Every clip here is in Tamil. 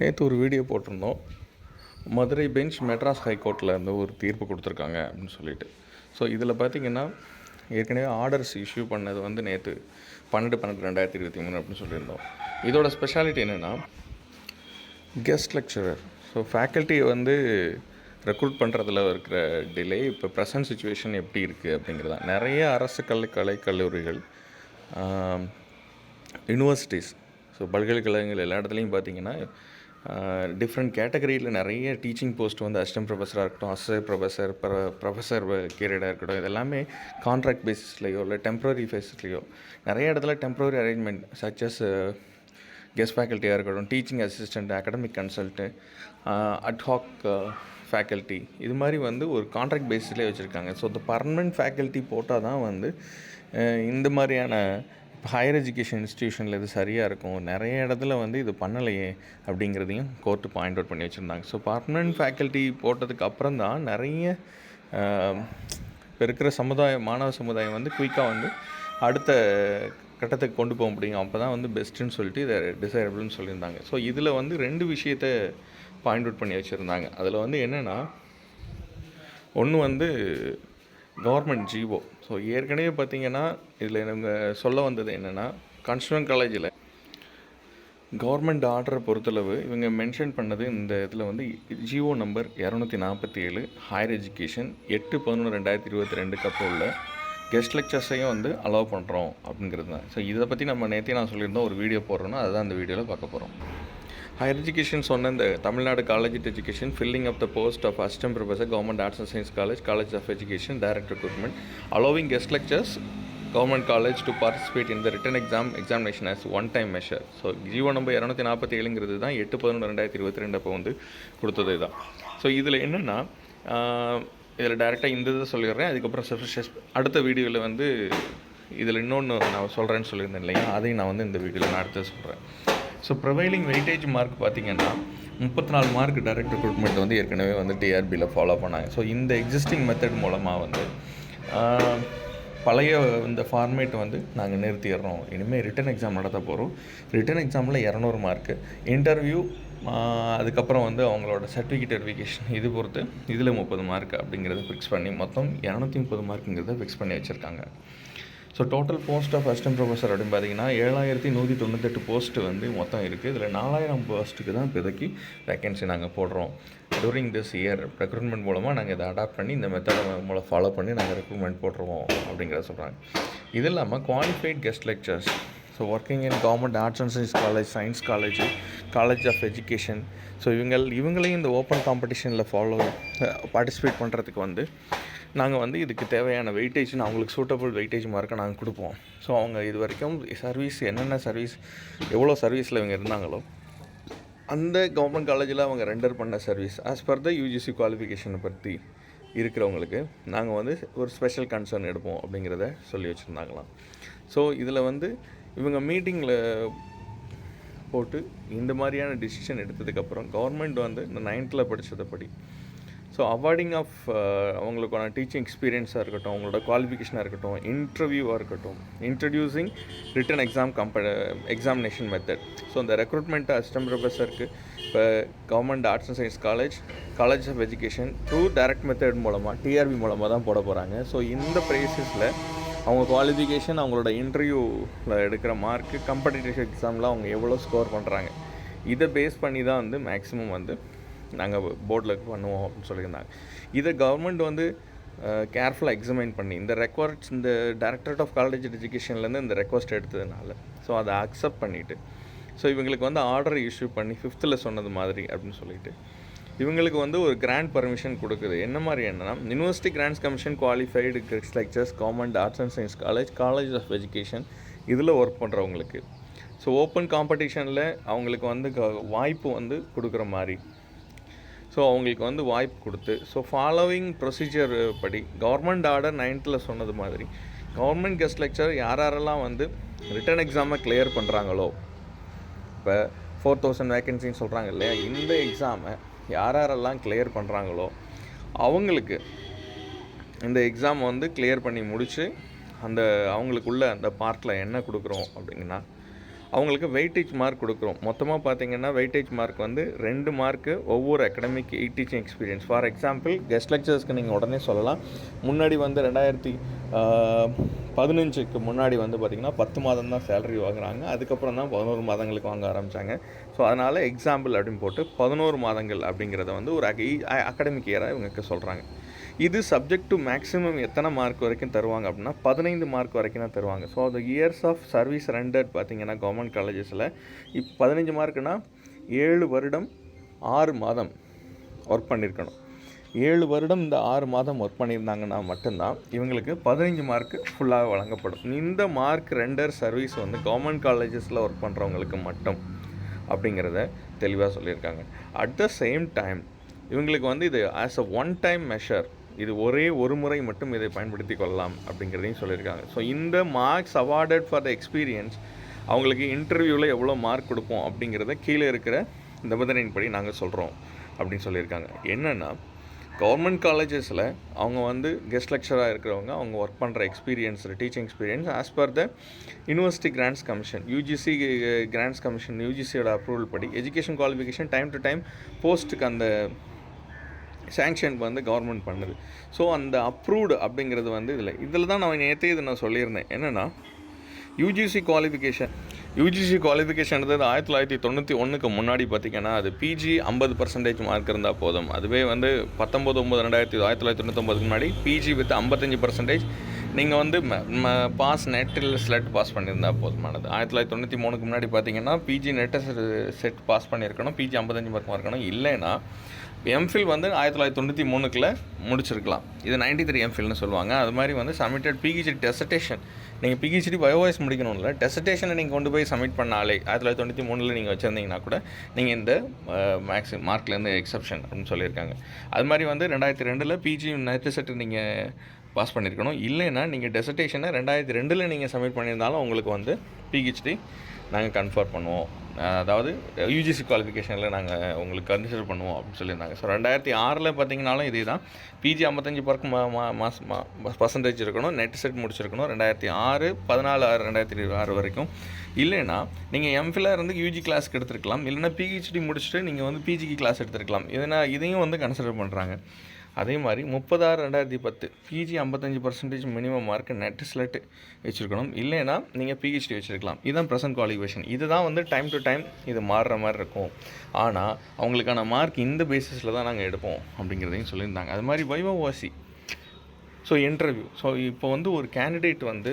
நேற்று ஒரு வீடியோ போட்டிருந்தோம். மதுரை பெஞ்ச் மெட்ராஸ் ஹைகோர்ட்டில் இருந்து ஒரு தீர்ப்பு கொடுத்துருக்காங்க அப்படின்னு சொல்லிட்டு. ஸோ இதில் பார்த்தீங்கன்னா ஏற்கனவே ஆர்டர்ஸ் இஷ்யூ பண்ணது வந்து நேற்று பன்னெண்டு பன்னெண்டு ரெண்டாயிரத்தி இருபத்தி மூணு அப்படின்னு சொல்லியிருந்தோம். இதோட ஸ்பெஷாலிட்டி என்னென்னா கெஸ்ட் லெக்சரர் ஸோ ஃபேக்கல்ட்டியை வந்து ரெக்ரூட் பண்ணுறதுல இருக்கிற டிலே இப்போ ப்ரெசன்ட் சுச்சுவேஷன் எப்படி இருக்குது அப்படிங்கிறது. தான் நிறைய அரசு கலை கலை கல்லூரிகள் யூனிவர்சிட்டிஸ் ஸோ பல்கலைக்கழகங்கள் எல்லா இடத்துலையும் பார்த்தீங்கன்னா டிஃப்ரெண்ட் கேட்டகரியில் நிறைய டீச்சிங் போஸ்ட் வந்து அசிஸ்டன்ட் ப்ரொஃபஸராக இருக்கட்டும் அசிஸ்டன்ட் ப்ரொஃபஸர் ப்ரொஃபஸர் கேரியடாக இருக்கட்டும் இதெல்லாமே கான்ட்ராக்ட் பேசிஸ்லேயோ இல்லை டெம்ப்ரரி பேசிஸ்லேயோ நிறைய இடத்துல டெம்ப்ரரி அரேஞ்ச்மெண்ட் சச்சஸ் கெஸ்ட் ஃபேக்கல்ட்டியாக இருக்கட்டும் teaching assistant academic consult ad hoc faculty இது மாதிரி வந்து ஒரு கான்ட்ராக்ட் பேஸிஸ்லேயே வச்சுருக்காங்க. ஸோ இந்த பர்மனெண்ட் ஃபேக்கல்ட்டி போட்டால் தான் வந்து இந்த மாதிரியான ஹையர் எஜுகேஷன் இன்ஸ்டியூஷனில் இது சரியாக இருக்கும். நிறைய இடத்துல வந்து இது பண்ணலையே அப்படிங்கிறதையும் கோர்ட்டு பாயிண்ட் அவுட் பண்ணி வச்சுருந்தாங்க. ஸோ பர்மனெண்ட் ஃபேக்கல்ட்டி போட்டதுக்கு அப்புறம் தான் நிறைய இப்போ இருக்கிற சமுதாயம் மாணவ சமுதாயம் வந்து குயிக்காக வந்து அடுத்த கட்டத்துக்கு கொண்டு போக முடியும். அப்போ தான் வந்து பெஸ்ட்டுன்னு சொல்லிட்டு இதை டிசைரபிள்னு சொல்லியிருந்தாங்க. ஸோ இதில் வந்து ரெண்டு விஷயத்த பாயிண்ட் அவுட் பண்ணி வச்சுருந்தாங்க. அதில் வந்து என்னென்னா ஒன்று வந்து கவர்மெண்ட் ஜிஓ. ஸோ ஏற்கனவே பார்த்தீங்கன்னா இதில் இவங்க சொல்ல வந்தது என்னென்னா கன்ஸ்டியூன் காலேஜில் கவர்மெண்ட் ஆர்டரை பொறுத்தளவு இவங்க மென்ஷன் பண்ணது இந்த இதில் வந்து ஜிஓ நம்பர் இரநூத்தி நாற்பத்தி ஏழு ஹையர் எஜுகேஷன் எட்டு பதினொன்று ரெண்டாயிரத்தி இருபத்தி ரெண்டுக்கு கப்போ உள்ள கெஸ்ட் லெக்சர்ஸையும் வந்து அலோவ் பண்ணுறோம் அப்படிங்கிறது தான். ஸோ இதை பற்றி நம்ம நேற்றே நான் சொல்லியிருந்தோம் ஒரு வீடியோ போடுறோன்னா அதுதான் அந்த வீடியோவில் பார்க்க போகிறோம் ஹையர் எஜுகேஷன் சொன்ன இந்த Tamil Nadu college education filling of the post of assistant professor government arts and science college college of education direct recruitment allowing guest lecturers government college to participate in the written exam examination as one time measure so GO number இரநூத்தி நாற்பத்தி ஏழுங்கிறது தான் எட்டு பதினொன்று ரெண்டாயிரத்தி இருபத்தி ரெண்டு அப்போ வந்து கொடுத்தது தான். ஸோ இதில் என்னென்னா இதில் டேரெக்டாக இந்த இதை சொல்லிடுறேன். அதுக்கப்புறம் செஸ் அடுத்த வீடியோவில் வந்து இதில் இன்னொன்று நான் சொல்கிறேன்னு சொல்லியிருந்தேன் இல்லையா? அதையும் நான் வந்து இந்த வீடியோவில் நான் அடுத்து சொல்கிறேன் ஸோ ப்ரொவைலிங் வெயிட்டேஜ் மார்க் பார்த்தீங்கன்னா முப்பத்தி நாலு மார்க் டைரக்ட் ரெக்ரூட்மெண்ட் வந்து ஏற்கனவே வந்து டிஆர்பியில் ஃபாலோ பண்ணாங்க. ஸோ இந்த எக்ஸிஸ்டிங் மெத்தட் மூலமாக வந்து பழைய இந்த ஃபார்மேட் வந்து நாங்கள் நிறுத்திடுறோம். இனிமேல் ரிட்டன் எக்ஸாம் நடத்த போகிறோம் ரிட்டன் எக்ஸாமில் இரநூறு மார்க்கு இன்டர்வியூ அதுக்கப்புறம் வந்து அவங்களோட சர்டிஃபிகேட் வெரிஃபிகேஷன் இது பொறுத்து இதில் முப்பது மார்க் அப்படிங்கிறத ஃபிக்ஸ் பண்ணி மொத்தம் இரநூத்தி முப்பது மார்க்குங்கிறத ஃபிக்ஸ் பண்ணி வச்சுருக்காங்க. So total post of assistant professor அப்படின்னு பார்த்தீங்கன்னா ஏழாயிரத்தி நூற்றி தொண்ணூத்தெட்டு போஸ்ட்டு வந்து மொத்தம் இருக்குது இதில் நாலாயிரம் போஸ்ட்டுக்கு தான் இப்போதைக்கு வேகன்சி நாங்கள் போடுறோம். டூரிங் திஸ் இயர் ரெக்ரூட்மெண்ட் மூலமாக நாங்கள் இதை அடாப்ட் பண்ணி இந்த மெத்தடை மூலம் ஃபாலோ பண்ணி நாங்கள் ரெக்ரூட்மெண்ட் போட்டுருவோம் அப்படிங்கிறத சொல்கிறாங்க இது இல்லாமல் qualified guest lecturers so working in government arts and science college science college college of education so இவங்க இவங்களையும் இந்த ஓப்பன் காம்படிஷனில் ஃபாலோ பார்ட்டிசிபேட் பண்ணுறதுக்கு வந்து நாங்கள் வந்து இதுக்கு தேவையான வெயிட்டேஜ்னு அவங்களுக்கு சூட்டபுள் வெயிட்டேஜ் மார்க்கை நாங்கள் கொடுப்போம். ஸோ அவங்க இது வரைக்கும் சர்வீஸ் என்னென்ன சர்வீஸ் எவ்வளோ சர்வீஸில் இவங்க இருந்தாங்களோ அந்த கவர்மெண்ட் காலேஜில் அவங்க ரெண்டர் பண்ண service as per the UGC குவாலிஃபிகேஷனை பற்றி இருக்கிறவங்களுக்கு நாங்கள் வந்து ஒரு ஸ்பெஷல் கன்சர்ன் எடுப்போம் அப்படிங்கிறத சொல்லி வச்சுருந்தாங்களாம். ஸோ இதில் வந்து இவங்க மீட்டிங்கில் போட்டு இந்த மாதிரியான டிசிஷன் எடுத்ததுக்கப்புறம் கவர்மெண்ட் வந்து இந்த நைன்த்தில் படித்ததைப்படி ஸோ அவார்டிங் ஆஃப் அவங்களுக்கான டீச்சிங் எக்ஸ்பீரியன்ஸாக இருக்கட்டும் அவங்களோட குவாலிஃபிகேஷனாக இருக்கட்டும் இன்டர்வியூவாக இருக்கட்டும் இன்ட்ரடியூசிங் ரிட்டன் எக்ஸாம் கம்ப எக்ஸாமினேஷன் மெத்தட் ஸோ அந்த ரெக்ரூட்மெண்ட் அசிஸ்டன்ட் ப்ரொஃபஸருக்கு இப்போ government arts and science college college of education through direct method மூலமாக டிஆர்பி மூலமாக தான் போட போகிறாங்க ஸோ இந்த ப்ரைஸஸில் அவங்க குவாலிஃபிகேஷன் அவங்களோட இன்டர்வியூவில் எடுக்கிற மார்க்கு காம்படிட்டிவ் எக்ஸாமில் அவங்க எவ்வளோ ஸ்கோர் பண்ணுறாங்க இதை பேஸ் பண்ணி தான் வந்து மேக்ஸிமம் வந்து நாங்கள் போர்டில் பண்ணுவோம் அப்படின்னு சொல்லியிருந்தாங்க. இதை கவர்மெண்ட் வந்து கேர்ஃபுல்லாக எக்ஸாமைன் பண்ணி இந்த ரெக்வஸ்ட் இந்த டைரக்டரேட் ஆஃப் காலேஜ் எஜுகேஷன்லேருந்து இந்த ரெக்வஸ்ட் எடுத்ததுனால ஸோ அதை அக்செப்ட் பண்ணிவிட்டு ஸோ இவங்களுக்கு வந்து ஆர்டர் இஷ்யூ பண்ணி ஃபிஃப்த்தில் சொன்னது மாதிரி அப்படின்னு சொல்லிட்டு இவங்களுக்கு வந்து ஒரு கிராண்ட் பர்மிஷன் கொடுக்குது. என்ன மாதிரி என்னன்னா university grants commission qualified guest lecturers government arts and science college college of education இதில் ஒர்க் பண்ணுறவங்களுக்கு ஸோ ஓப்பன் காம்படிஷனில் அவங்களுக்கு வந்து க- வாய்ப்பு வந்து கொடுக்குற மாதிரி. ஸோ அவங்களுக்கு வந்து வாய்ப்பு கொடுத்து ஸோ ஃபாலோவிங் ப்ரொசீஜர் படி கவர்மெண்ட் ஆர்டர் நைன்த்தில் சொன்னது மாதிரி கவர்மெண்ட் கெஸ்ட் லெக்சர் யார் யாரெல்லாம் வந்து ரிட்டன் எக்ஸாமை கிளியர் பண்ணுறாங்களோ இப்போ ஃபோர் தௌசண்ட் வேகன்சின்னு சொல்கிறாங்க இல்லையா இந்த எக்ஸாமை யாரெல்லாம் கிளியர் பண்ணுறாங்களோ அவங்களுக்கு இந்த எக்ஸாம் வந்து கிளியர் பண்ணி முடித்து அந்த அவங்களுக்குள்ள அந்த பார்ட்டில் என்ன கொடுக்குறோம் அப்படிங்கன்னா அவங்களுக்கு வெயிட்டேஜ் மார்க் கொடுக்குறோம். மொத்தமாக பார்த்தீங்கன்னா வெயிட்டேஜ் மார்க் வந்து ரெண்டு மார்க்கு ஒவ்வொரு academic teaching experience for example guest லெக்சர்ஸ்க்கு நீங்கள் உடனே சொல்லலாம். முன்னாடி வந்து ரெண்டாயிரத்தி பதினஞ்சுக்கு முன்னாடி வந்து பார்த்திங்கன்னா பத்து மாதம் தான் சேலரி வாங்குறாங்க. அதுக்கப்புறம் தான் பதினோரு மாதங்களுக்கு வாங்க ஆரம்பித்தாங்க ஸோ அதனால் எக்ஸாம்பிள் அப்படின்னு போட்டு பதினோரு மாதங்கள் அப்படிங்கிறத வந்து ஒரு அகடமிக் இயராக இவங்களுக்கு சொல்கிறாங்க இது சப்ஜெக்ட் டு மேக்ஸிமம் எத்தனை மார்க் வரைக்கும் தருவாங்க அப்படின்னா பதினைந்து மார்க் வரைக்கும் தான் தருவாங்க. ஸோ அது இயர்ஸ் ஆஃப் சர்வீஸ் ரெண்டட் பார்த்தீங்கன்னா கவர்மெண்ட் காலேஜஸில் இப்போ பதினஞ்சு மார்க்குனா ஏழு வருடம் ஆறு மாதம் ஒர்க் பண்ணியிருக்கணும் ஏழு வருடம் இந்த ஆறு மாதம் ஒர்க் பண்ணியிருந்தாங்கன்னா மட்டும்தான் இவங்களுக்கு பதினஞ்சு மார்க்கு ஃபுல்லாக வழங்கப்படும். இந்த மார்க் ரெண்டர் சர்வீஸ் வந்து கவர்மெண்ட் காலேஜஸில் ஒர்க் பண்ணுறவங்களுக்கு மட்டும் அப்படிங்கிறத தெளிவாக சொல்லியிருக்காங்க. அட் த சேம் டைம் இவங்களுக்கு வந்து இது as a one time measure இது ஒரே ஒரு முறை மட்டும் இதை பயன்படுத்தி கொள்ளலாம் அப்படிங்கிறதையும் சொல்லியிருக்காங்க. ஸோ இந்த marks awarded for the experience அவங்களுக்கு இன்டர்வியூவில் எவ்வளோ மார்க் கொடுப்போம் அப்படிங்கிறத கீழே இருக்கிற நிபந்தனையின்படி நாங்கள் சொல்கிறோம் அப்படின்னு சொல்லியிருக்காங்க. என்னென்னா கவர்மெண்ட் காலேஜஸில் அவங்க வந்து கெஸ்ட் லெக்சராக இருக்கிறவங்க அவங்க ஒர்க் பண்ணுற experience teaching experience as per the university grants commission UGC grants commission யூஜிசியோட approval படி education qualification time to time போஸ்ட்டுக்கு அந்த சேங்ஷன் வந்து கவர்மெண்ட் பண்ணுது. ஸோ அந்த அப்ரூவ்டு அப்படிங்கிறது வந்து இதில். இதில் தான் நான் நேற்றே இதை நான் சொல்லியிருந்தேன். என்னென்னா யூஜிசி குவாலிஃபிகேஷன் யூஜிசி குவாலிஃபிகேஷன்றது ஆயிரத்தி தொள்ளாயிரத்தி தொண்ணூற்றி ஒன்றுக்கு முன்னாடி பார்த்தீங்கன்னா அது பிஜி ஐம்பது பர்சன்டேஜ் மார்க் இருந்தால் போதும். அதுவே வந்து பத்தொம்பது ஒம்பது ரெண்டாயிரத்தி ஆயிரத்தி தொள்ளாயிரத்தி தொண்ணூத்தொம்பதுக்கு முன்னாடி பிஜி வித் ஐம்பத்தஞ்சு பர்சன்டேஜ் நீங்கள் வந்து பாஸ் நெட்டில் ஸ்லெட் பாஸ் பண்ணியிருந்தால் போதுமானது. ஆயிரத்தி தொள்ளாயிரத்தி தொண்ணூற்றி மூணுக்கு முன்னாடி பார்த்தீங்கன்னா பிஜி நெட்டை செட் பாஸ் பண்ணியிருக்கணும் பிஜி ஐம்பத்தஞ்சு மார்க் இருக்கணும். இல்லைன்னா எம்ஃபில் வந்து ஆயிரத்தி தொள்ளாயிரத்தி தொண்ணூற்றி மூணுக்குள்ள முடிச்சிருக்கலாம். இது நைன்டி த்ரீ எம்ஃபில்னு சொல்லுவாங்க. அது மாதிரி வந்து சப்மிட்டட் பிஹெச்டி டெசர்டேஷன் நீங்கள் பிஹெச்டி பயோவாய்ஸ் முடிக்கணும்ல டெசர்டேஷனை நீங்கள் கொண்டு போய் சப்மிட் பண்ணாலே ஆயிரத்தி தொள்ளாயிரத்தி தொண்ணூற்றி மூணில் நீங்கள் வச்சுருந்தீங்கன்னா கூட நீங்கள் இந்த மேக்ஸ் மார்க்லேருந்து எக்ஸப்ஷன் அப்படின்னு சொல்லியிருக்காங்க. அது மாதிரி வந்து ரெண்டாயிரத்தி ரெண்டில் பிஜி நெட் செட்டு நீங்கள் பாஸ் பண்ணியிருக்கணும் இல்லைன்னா நீங்கள் டெசர்டேஷனை ரெண்டாயிரத்தி ரெண்டில் நீங்கள் சப்மிட் பண்ணியிருந்தாலும் உங்களுக்கு வந்து பிஹெச்டி நாங்கள் கன்ஃபார்ம் பண்ணுவோம். அதாவது யூஜிசி குவாலிஃபிகேஷனில் நாங்கள் உங்களுக்கு கன்சிடர் பண்ணுவோம் அப்படின்னு சொல்லியிருந்தாங்க. ஸோ ரெண்டாயிரத்தி ஆறில் பார்த்தீங்கனாலும் இதே தான் பிஜி ஐம்பத்தஞ்சு பர்க் மா மா மாஸ் மா பர்சன்டேஜ் இருக்கணும். நெட் செட் முடிச்சிருக்கணும். ரெண்டாயிரத்தி ஆறு பதினாலு ஆறு ரெண்டாயிரத்தி ஆறு வரைக்கும். இல்லைன்னா நீங்கள் எம்ஃபிலாக இருந்து யூஜி கிளாஸ்க்கு எடுத்துருக்கலாம். இல்லைன்னா பிஹெச்டி முடிச்சுட்டு நீங்கள் வந்து பிஜிக்கு கிளாஸ் எடுத்துருக்கலாம். இதனால் இதையும் வந்து கன்சிடர் பண்ணுறாங்க அதே மாதிரி முப்பதாறு ரெண்டாயிரத்தி பத்து பிஜி ஐம்பத்தஞ்சு percentage minimum mark NET SLET வச்சுருக்கணும். இல்லைன்னா நீங்கள் பிஹெச்டி வச்சுருக்கலாம். இதுதான் ப்ரெசன்ட் குவாலிஃபிகேஷன் இதுதான் வந்து டைம் டு டைம் இது மாறுற மாதிரி இருக்கும். ஆனால் அவங்களுக்கான மார்க் இந்த பேசிஸில் தான் நாங்கள் எடுப்போம் அப்படிங்கிறதையும் சொல்லியிருந்தாங்க. அது மாதிரி வைவோவாசி ஸோ இன்டர்வியூ ஸோ இப்போ வந்து ஒரு கேண்டிடேட் வந்து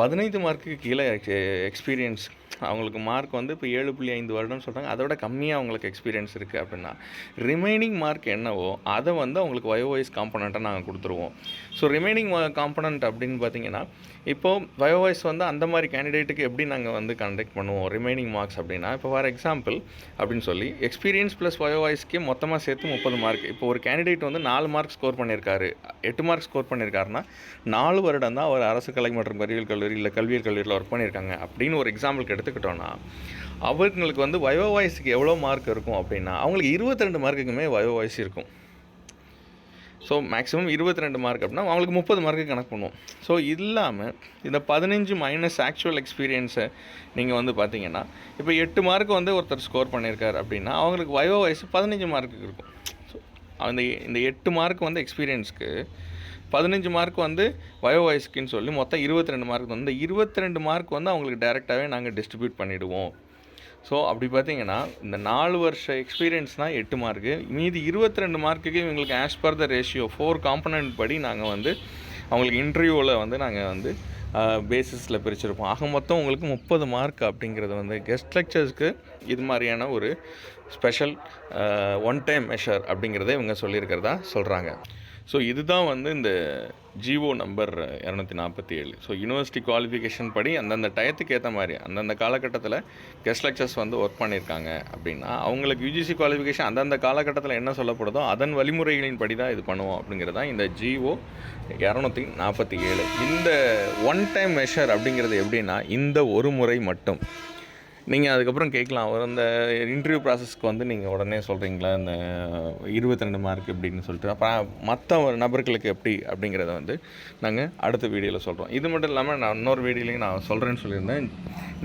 பதினைந்து மார்க்குக்கு கீழே எக்ஸ்பீரியன்ஸ் அவங்களுக்கு மார்க் வந்து இப்போ ஏழு புள்ளி ஐந்து வருடம்னு சொல்கிறாங்க அதை விட கம்மியாக அவங்களுக்கு எக்ஸ்பீரியன்ஸ் இருக்குது அப்படின்னா ரிமைனிங் மார்க் என்னவோ அதை வந்து அவங்களுக்கு வயோவைஸ் காம்பனண்ட்டாக நாங்கள் கொடுத்துருவோம். ஸோ ரிமைனிங் காம்பனண்ட் அப்படின்னு பார்த்தீங்கன்னா இப்போது வயோவைஸ் வந்து அந்த மாதிரி கேண்டிடேட்டுக்கு எப்படி நாங்கள் வந்து கண்டக்ட் பண்ணுவோம்? ரிமைனிங் மார்க்ஸ் அப்படின்னா இப்போ ஃபார் எக்ஸாம்பிள் அப்படின்னு சொல்லி எக்ஸ்பீரியன்ஸ் ப்ளஸ் வயோவைஸ்க்கே மொத்தமாக சேர்த்து முப்பது மார்க் இப்போ ஒரு கேண்டிடேட் வந்து நாலு மார்க் ஸ்கோர் பண்ணியிருக்காரு எட்டு மார்க் ஸ்கோர் பண்ணியிருக்காருன்னா நாலு வருடம் தான் அவர் அரசு கலை மற்றும் அறிவியல் கல்லூரி இல்லை கல்வியல் கல்லூரியில் ஒர்க் பண்ணியிருக்காங்க அப்படின்னு ஒரு எக்ஸாம்பிளுக்கு எடுத்துக்கிட்டோன்னா அவங்களுக்கு வந்து வயோ வாய்ஸுக்கு எவ்வளோ மார்க் இருக்கும் அப்படின்னா அவங்களுக்கு இருபத்தி ரெண்டு மார்க்குக்குமே வயோ வாய்ஸ் இருக்கும். ஸோ மேக்ஸிமம் இருபத்தி ரெண்டு மார்க் அப்படின்னா அவங்களுக்கு முப்பது மார்க்கு கணக்கு பண்ணுவோம். ஸோ இல்லாமல் இந்த பதினஞ்சு மைனஸ் ஆக்சுவல் எக்ஸ்பீரியன்ஸை நீங்கள் வந்து பார்த்தீங்கன்னா இப்போ எட்டு மார்க் வந்து ஒருத்தர் ஸ்கோர் பண்ணியிருக்காரு அப்படின்னா அவங்களுக்கு வயோ வயசு பதினஞ்சு மார்க்குக்கு இருக்கும். ஸோ அந்த இந்த எட்டு மார்க் வந்து எக்ஸ்பீரியன்ஸ்க்கு பதினஞ்சு மார்க் வந்து வயோ வயசுக்குன்னு சொல்லி மொத்தம் இருபத்தி ரெண்டு மார்க் வந்து இந்த இருபத்தி ரெண்டு மார்க் வந்து அவங்களுக்கு டேரெக்டாகவே நாங்கள் டிஸ்ட்ரிபியூட் பண்ணிவிடுவோம் ஸோ அப்படி பார்த்தீங்கன்னா இந்த நாலு வருஷ எக்ஸ்பீரியன்ஸ்னால் எட்டு மார்க்கு மீதி இருபத்தி ரெண்டு மார்க்குக்கு இவங்களுக்கு as per the ratio four component படி நாங்கள் வந்து அவங்களுக்கு இன்டர்வியூவில் வந்து நாங்கள் வந்து பேசிஸில் பிரிச்சிருப்போம். ஆக மொத்தம் உங்களுக்கு முப்பது மார்க் அப்படிங்கிறது வந்து கெஸ்ட் லெக்சர்ஸ்க்கு இது மாதிரியான ஒரு ஸ்பெஷல் ஒன் டைம் மெஷர் அப்படிங்கிறத இவங்க சொல்லியிருக்கிறதா சொல்கிறாங்க ஸோ இதுதான் வந்து இந்த ஜிஓ நம்பர் இரநூத்தி நாற்பத்தி ஏழு. ஸோ யூனிவர்சிட்டி குவாலிஃபிகேஷன் படி அந்தந்த டயத்துக்கு ஏற்ற மாதிரி அந்தந்த காலகட்டத்தில் கெஸ்ட் லெக்சர்ஸ் வந்து ஒர்க் பண்ணியிருக்காங்க அப்படின்னா அவங்களுக்கு யூஜிசி குவாலிஃபிகேஷன் அந்தந்த காலகட்டத்தில் என்ன சொல்லப்படுதோ அதன் வழிமுறைகளின் படி தான் இது பண்ணுவோம் அப்படிங்கிறது தான் இந்த ஜிஓ இரநூத்தி நாற்பத்தி ஏழு. இந்த ஒன் டைம் மெஷர் அப்படிங்கிறது எப்படின்னா இந்த ஒரு முறை மட்டும். நீங்கள் அதுக்கப்புறம் கேட்கலாம். அவர் அந்த இன்டர்வியூ ப்ராசஸ்க்கு வந்து நீங்கள் உடனே சொல்கிறீங்களா இந்த இருபத்தி ரெண்டு மார்க் எப்படின்னு சொல்லிட்டு. அப்புறம் மற்ற நபர்களுக்கு எப்படி அப்படிங்கிறத வந்து நாங்கள் அடுத்த வீடியோவில் சொல்கிறோம் இது மட்டும் இல்லாமல் நான் இன்னொரு வீடியோலையும் நான் சொல்கிறேன்னு சொல்லியிருந்தேன்.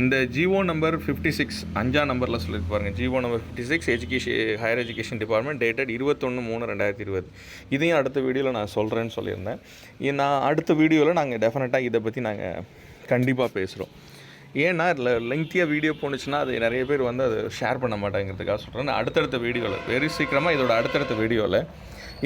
இந்த ஜிஓ நம்பர் ஃபிஃப்டி சிக்ஸ் அஞ்சாம் நம்பரில் சொல்லிட்டு பாருங்கள் GO number fifty six education higher education department dated இருபத்தொன்று மூணு ரெண்டாயிரத்தி இருபது. இதையும் அடுத்த வீடியோவில் நான் சொல்கிறேன்னு சொல்லியிருந்தேன். நான் அடுத்த வீடியோவில் நாங்கள் டெஃபினட்டாக இதை பற்றி நாங்கள் கண்டிப்பாக பேசுகிறோம் ஏன்னா இல்லை லெங்க்த்தியாக வீடியோ போணுச்சுன்னா அது நிறைய பேர் வந்து அதை ஷேர் பண்ண மாட்டாங்கிறதுக்காக சொல்கிறேன் அடுத்தடுத்த வீடியோவில் வெரி சீக்கிரமாக இதோட அடுத்தடுத்த வீடியோவில்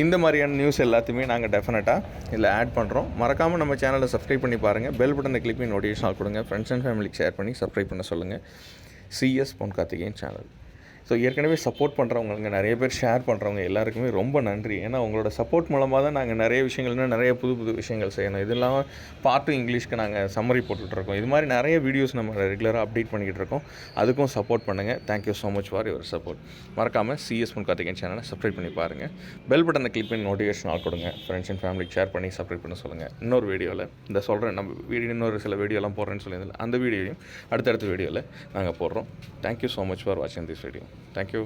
இந்த மாதிரியான நியூஸ் எல்லாத்தையுமே நாங்கள் டெஃபினட்டாக இதில் ஆட் பண்ணுறோம் மறக்காமல் நம்ம சேனலை சப்ஸ்கிரைப் பண்ணி பாருங்கள் பெல் பட்டனை கிளிக் பண்ணி நோட்டிஃபிகேஷன் கொடுங்க. ஃப்ரெண்ட்ஸ் அண்ட் ஃபேமிலிக்கு ஷேர் பண்ணி சப்ஸ்கிரைப் பண்ண சொல்லுங்கள் CS Pon Karthikeyan channel so ஏற்கனவே சப்போர்ட் பண்ணுறவங்க நிறைய பேர் ஷேர் பண்ணுறவங்க எல்லாருக்குமே ரொம்ப நன்றி. ஏன்னா உங்களோட சப்போர்ட் மூலமாக தான் நாங்கள் நிறைய விஷயங்கள்னா நிறைய புது புது விஷயங்கள் செய்யணும். இது இல்லாமல் பார்ட் டூ இங்கிலீஷ்க்கு நாங்கள் சம்மரி போட்டுட்ருக்கோம் இது மாதிரி நிறைய வீடியோஸ் நம்ம ரெகுலராக அப்டேட் பண்ணிக்கிட்டு இருக்கோம். அதுக்கும் சப்போர்ட் பண்ணுங்கள் thank you so much for your support மறக்காமல் சிஎஸ் பொன் கார்த்திகன் சேனலை சப்ஸ்கிரைப் பண்ணி பாருங்கள் பெல் பட்டனை கிளிக் பண்ணி நோட்டிஃபிகேஷன் ஆல் கொடுங்க. ஃப்ரெண்ட்ஸ் அண்ட் ஃபேமிலிக்கு ஷேர் பண்ணி சப்ஸ்கிரைப் பண்ண சொல்லுங்கள் இன்னொரு வீடியோவில் இந்த சொல்கிறேன் நம்ம வீடியோ இன்னொரு சில வீடியோலாம் போடுறேன்னு சொல்லியிருந்தேன் அந்த வீடியோவையும் அடுத்தடுத்த வீடியோவில் நாங்கள் போடுறோம். Thank you so much for வாட்சிங் திஸ் வீடியோ தேங்க்யூ